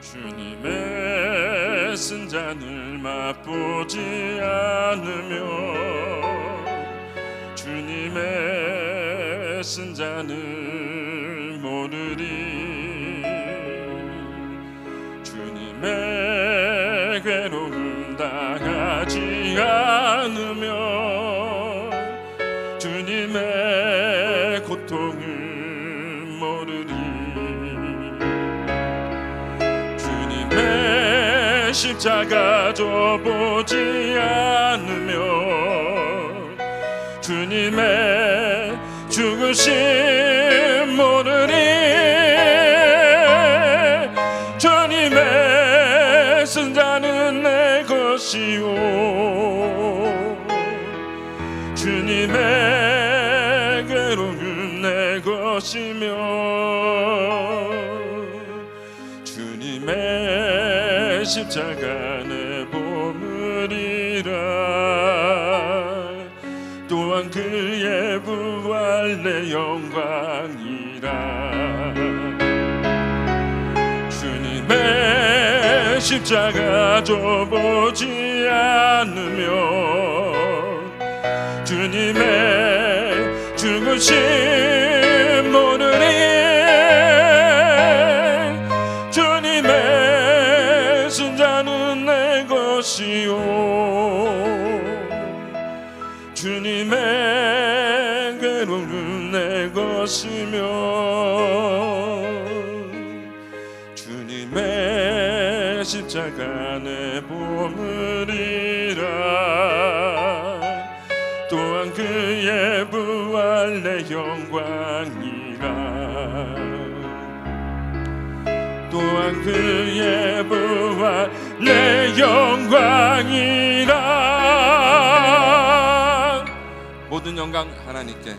주님의 쓴잔을 맛보지 않으며 주님의 쓴잔을 모르리. 주님의 괴로움 당하지 않으며 주님의 고통을 십자가 져보지 않으며 주님의 죽으심 모르리 주님의 쓴자는 내 것이요. 주님의 괴로움은 내 것이며 주님의 십자가 내 보물이라. 또한 그의 부활 내 영광이라. 주님의 십자가 져보지 않으며 주님의 죽으심 것이요. 주님의 괴로움은 내 것이며 주님의 십자가 내 보물이라. 또한 그의 부활 내 영광이라 또한 그의 부활 내 영광이라. 모든 영광 하나님께